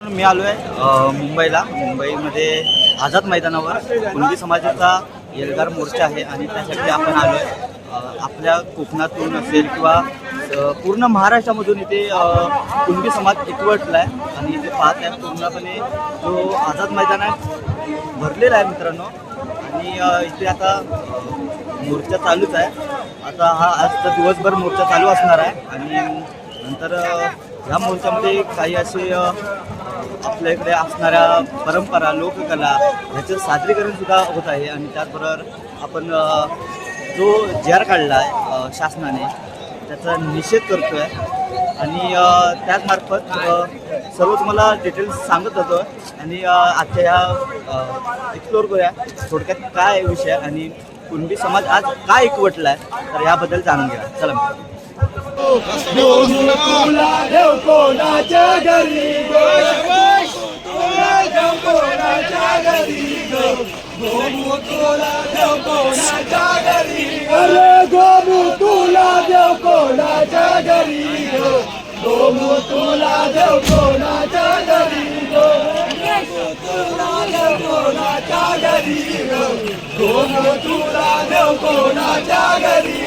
मी आलो आहे मुंबईला. मुंबईमध्ये आझाद मैदानावर कुणबी समाजाचा एल्गार मोर्चा आहे आणि त्यासाठी आपण आलो आहे आपल्या कोकणातून असेल किंवा पूर्ण महाराष्ट्रामधून इथे कुणबी समाज एकवटला आहे आणि इथे पाहत आहे. पूर्णपणे जो आझाद मैदान आहे भरलेला आहे मित्रांनो. आणि इथे आता मोर्चा चालूच आहे. आता हा आज तर दिवसभर मोर्चा चालू असणार आहे. आणि नंतर ह्या मोर्चामध्ये काही असे आपल्या इकडे असणाऱ्या परंपरा लोककला ह्याचं सादरीकरण सुद्धा होत आहे आणि त्याचबरोबर आपण जो जे आर काढला आहे शासनाने त्याचा निषेध करतो आहे आणि त्याचमार्फत सर्व तुम्हाला डिटेल्स सांगत होतो. आणि आजच्या ह्या एक्सप्लोअर करूया थोडक्यात काय आहे विषय आणि कुणबी समाज आज काय एकवटला आहे तर याबद्दल जाणून घ्या चला मित्रांनो. अरे गोमू तुला देव कोणाच्या घरी गो? गोमू तुला देव कोणाच्या घरी गोमू तुला देव कोणाच्या घरी तुला देव कोणाच्या घरी गोमू तुला देव कोणाच्या घरी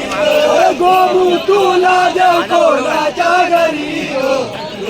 गोमू तुला देव कोणाच्या घरी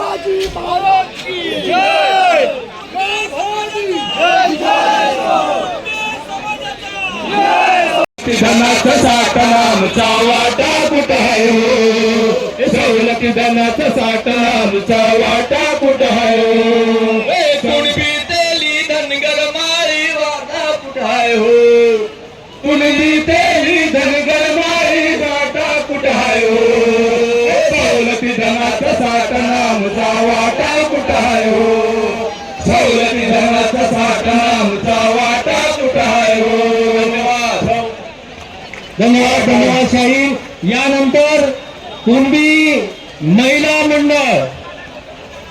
शिवाजी महाराज की जय जय जय धनाचं साठ नामचा वाटा कुठ आहे हो सवलती धनाचं साठ नामचा वाटा कुठ आहे महिला मंडळ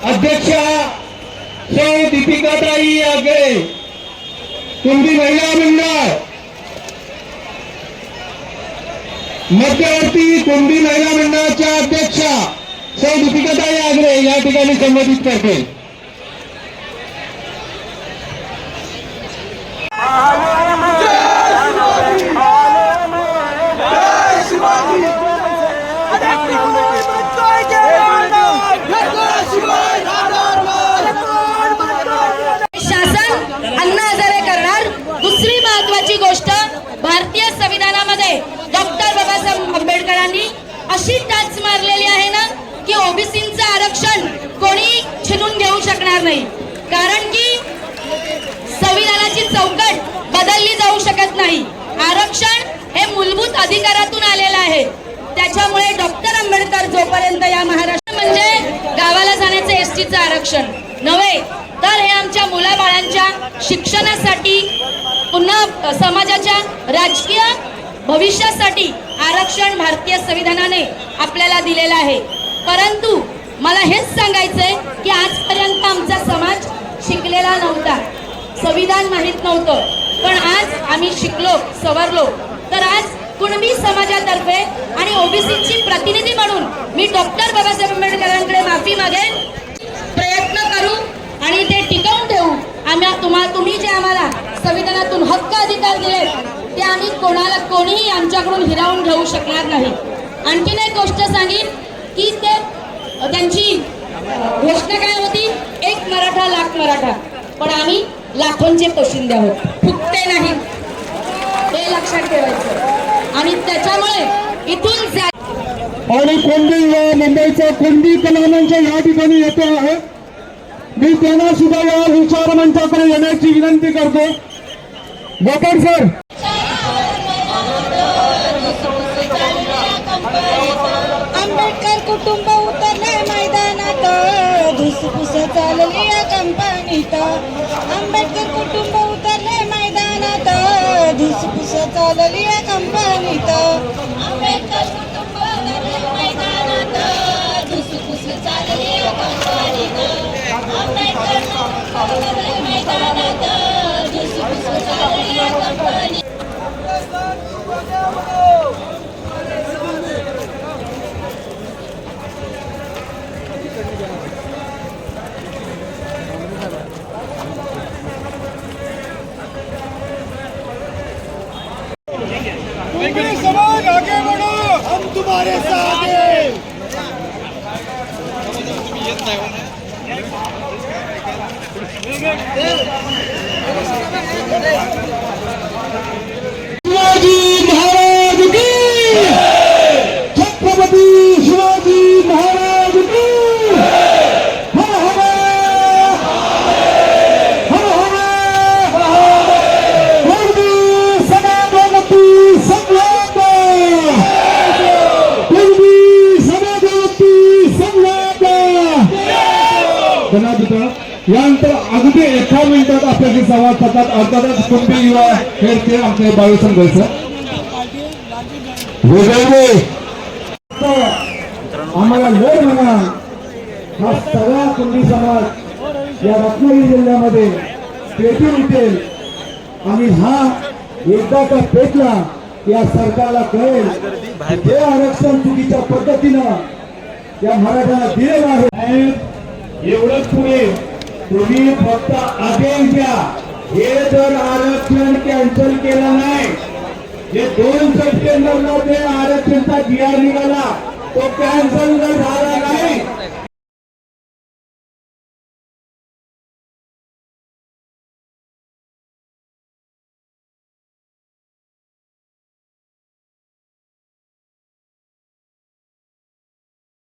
अध्यक्षा सौ दीपिकाताई आगळे कुंभी महिला मंडळ मध्यवर्ती कुंभी महिला मंडळाच्या अध्यक्षा सौ दीपिकाताई आगळे या ठिकाणी संबोधित करते. शासन अण्णा हजारे करणार. दुसरी महत्वाची गोष्ट भारतीय संविधानामध्ये डॉक्टर बाबासाहेब आंबेडकरांनी अशी टाच मारलेली आहे ना की ओबीसीचं आरक्षण कोणी छिनून घेऊ शकणार नाही. कारण की संविधानाची चौकट बदलली जाऊ शकत नाही. आरक्षण हे मूलभूत अधिकारातून आलेलं आहे. त्याच्यामुळे डॉक्टर आंबेडकर जोपर्यंत या महाराष्ट्र म्हणजे गावाला जाण्याचं एस टीचं आरक्षण नव्हे तर हे आमच्या मुलाबाळांच्या शिक्षणासाठी पुन्हा समाजाच्या राजकीय भविष्यासाठी आरक्षण भारतीय संविधानाने आपल्याला दिलेलं आहे. परंतु मला हेच सांगायचंय की आजपर्यंत आमचा समाज शिकलेला नव्हता. संविधान माहीत नव्हतं. पण आज आम्ही शिकलो सवरलो. तर आज कुणबी समाजातर्फे आणि ओबीसीची प्रतिनिधी म्हणून मी डॉक्टर बाबासाहेब आंबेडकरांकडे माफी मागेन. प्रयत्न करू आणि ते टिकवून ठेवू. आम्ही तुम्हाला तुम्ही जे आम्हाला संविधानातून हक्क अधिकार दिले ते आम्ही कोणाला कोणीही आमच्याकडून हिरावून घेऊ शकणार नाही. आणखीन एक गोष्ट सांगेन की ते त्यांची घोषणा काय होती? एक मराठा लाख मराठा. पण आम्ही लाखोंचे पोशिंदे आहोत. फुकते नाही. हे लक्षात ठेवायचं. आणि त्याच्यामुळे इथून आणि कोंडी या मुंबईचा कोंडी कलामांच्या या ठिकाणी येतो आहे. मी त्यांना सुद्धा या विचार मंचाकडे येण्याची विनंती करतो. गोपाळ सर. आंबेडकर कुटुंब उतरले मैदानात. धुसफुस चालली या कंपनीत. आंबेडकर कुटुंब मैदानात धुसफुस चालली या कंपनीत. आंबेडकर कुटुंब मैदानात. धुसफुस चालली या कंपनीत. आंबेडकर कुटुंब मैदानात. धुसफुस चालली या कंपनीत. कुंभी समाज आगे बढ़ो हम तुम्हारे साथ हैं शिवाजी धन्यवाद यानंतर अगदी एका मिनिटात आपल्याशी संवाद साधतात. अर्थातच कुंभी युवा खेळचे आमचे संघर्ष वेगळे आम्हाला लोड म्हणा हा सगळा कुंभी समाज या रत्नागिरी जिल्ह्यामध्ये पेटून उठेल. आणि हा एकदा का पेटला या सरकारला कळेल हे आरक्षण चुकीच्या पद्धतीनं या मराठ्याला दिलेलं आहे. एवढंच पुढे. तुम्ही फक्त आदेश द्या हे जर आरक्षण कॅन्सल केलं नाही जे दोन सप्टेंबरला जे आरक्षणचा जी आर निघाला तो कॅन्सल जर झाला